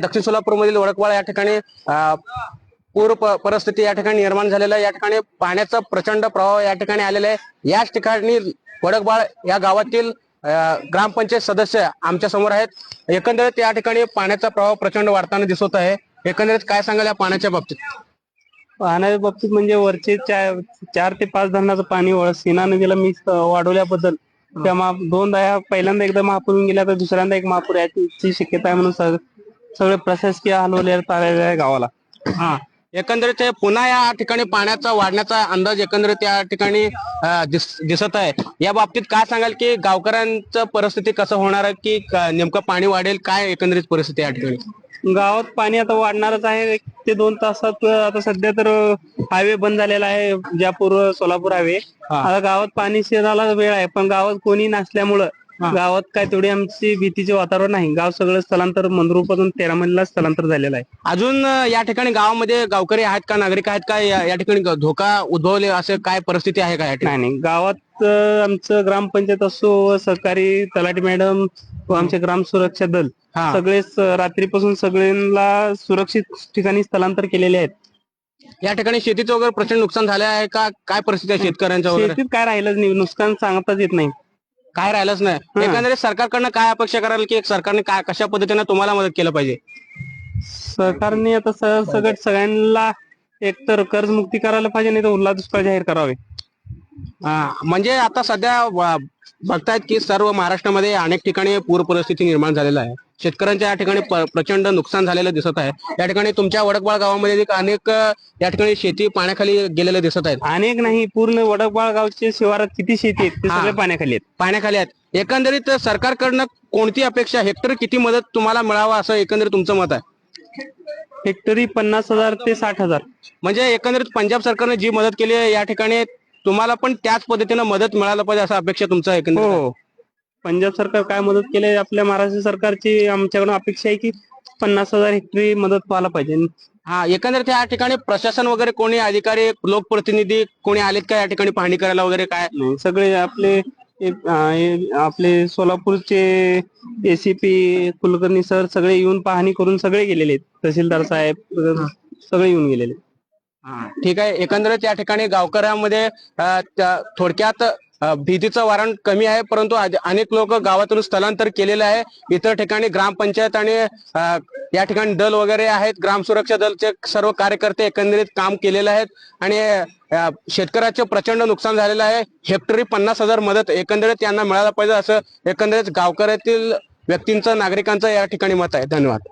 दक्षिण सोलापूरमधील वडकवाळ या ठिकाणी पूर परिस्थिती या ठिकाणी निर्माण झालेला आहे. या ठिकाणी पाण्याचा प्रचंड प्रवाह या ठिकाणी आलेला आहे. याच ठिकाणी वडकबाळ या गावातील ग्रामपंचायत सदस्य आमच्यासमोर आहेत. एकंदरीत या ठिकाणी पाण्याचा प्रवाह प्रचंड वाढताना दिसत आहे. एकंदरीत काय सांगाल या पाण्याच्या बाबतीत? पाहण्याच्या बाबतीत म्हणजे वरचे चार चार ते पाच धरणाचं पाणी वळ सीना नदीला मी वाढवल्याबद्दल त्या दोनदा पहिल्यांदा एकदा महापूर येऊन गेला तर दुसऱ्यांदा एक महापूर याची शक्यता आहे म्हणून सगळे प्रशासकीय हलवले आलेले आहे गावाला. हा. एकंदरीत हे पुन्हा या ठिकाणी पाण्याचा वाढण्याचा अंदाज एकंदरीत या ठिकाणी दिसत आहे. या बाबतीत काय सांगाल की गावकऱ्यांचं परिस्थिती कसं होणार आहे की नेमकं पाणी वाढेल? काय एकंदरीत परिस्थिती या ठिकाणी? गावात पाणी आता वाढणारच आहे. एक ते दोन तासात आता सध्या तर हायवे बंद झालेला आहे विजापूर सोलापूर हायवे. हा. आता गावात पाणी शिरायला वेळ आहे पण गावात कोणी नसल्यामुळं गावात काय तेवढी आमची भीतीचे वातावरण नाही. गाव सगळं स्थलांतर मंदरूपासून तेरामधला स्थलांतर झालेलं आहे. अजून या ठिकाणी गावामध्ये गावकरी आहेत का नागरिक आहेत का या या ठिकाणी धोका उद्भवले असे काय परिस्थिती आहे का या ठिकाणी? नाही गावात आमचं ग्रामपंचायत असो व सरकारी तलाठी मॅडम व आमचे ग्राम सुरक्षा दल. सगळेच रात्रीपासून सगळ्यांना सुरक्षित ठिकाणी स्थलांतर केलेले आहेत. या ठिकाणी शेतीचं वगैरे प्रचंड नुकसान झालं आहे का? काय परिस्थिती आहे शेतकऱ्यांच्या वगैरे? शेतीत काय राहिलंच नाही. नुकसान सांगताच येत नाही. काय राहिलंच नाही. एकंदरीत सरकारकडनं काय अपेक्षा कराल की सरकारने काय कशा पद्धतीने तुम्हाला मदत केलं पाहिजे? सरकारने आता सगळं सगळ्यांना एकतर कर्जमुक्ती करायला पाहिजे नाही तर उल्हा दुष्काळ जाहीर करावे. हा, म्हणजे आता सध्या बघतायत की सर्व महाराष्ट्रामध्ये अनेक ठिकाणी पूर परिस्थिती निर्माण झालेला आहे. शेतकऱ्यांच्या या ठिकाणी प्रचंड नुकसान झालेलं दिसत आहे. या ठिकाणी तुमच्या वडकबाळ गावामध्ये अनेक या ठिकाणी शेती पाण्याखाली गेलेले दिसत आहेत. अनेक नाही पूर्ण वडकबाळ गावचे शिवारात किती शेती आहेत ते हा. सगळे पाण्याखाली आहेत. पाण्याखाली आहेत. एकंदरीत सरकारकडनं कोणती अपेक्षा हेक्टर किती मदत तुम्हाला मिळावा असं एकंदरीत तुमचं मत आहे? हेक्टरी पन्नास हजार ते साठ हजार. म्हणजे एकंदरीत पंजाब सरकारने जी मदत केली आहे या ठिकाणी तुम्हाला पण त्याच पद्धतीनं मदत मिळायला पाहिजे असं अपेक्षा तुमचं एकंदरीत आहे. हो. पंजाब सरकार काय मदत केली आपल्या महाराष्ट्र सरकारची आमच्याकडून अपेक्षा आहे की पन्नास हजार हेक्टरी मदत व्हायला पाहिजे. हा एकंदरीत या ठिकाणी प्रशासन वगैरे कोणी अधिकारी लोकप्रतिनिधी कोणी आलेत का या ठिकाणी पाहणी करायला वगैरे काय? नाही सगळे आपले आपले सोलापूरचे एसीपी कुलकर्णी सर सगळे येऊन पाहणी करून सगळे गेलेले आहेत. तहसीलदार साहेब सगळे येऊन गेलेले. ठीक आहे. एकंदरीत या ठिकाणी गावकऱ्यांमध्ये थोडक्यात भीतीचं वारण कमी आहे परंतु अनेक लोक गावातून स्थलांतर केलेलं आहे. इतर ठिकाणी ग्रामपंचायत आणि या ठिकाणी दल वगैरे आहेत. ग्राम सुरक्षा दलचे सर्व कार्यकर्ते एकंदरीत काम केलेले आहेत. आणि शेतकऱ्याचं शेतकऱ्याचे प्रचंड नुकसान झालेलं आहे. हेक्टरी पन्नास हजार मदत एकंदरीत यांना मिळायला पाहिजे असं एकंदरीत गावकऱ्यातील व्यक्तींचं नागरिकांचं या ठिकाणी मत आहे. धन्यवाद.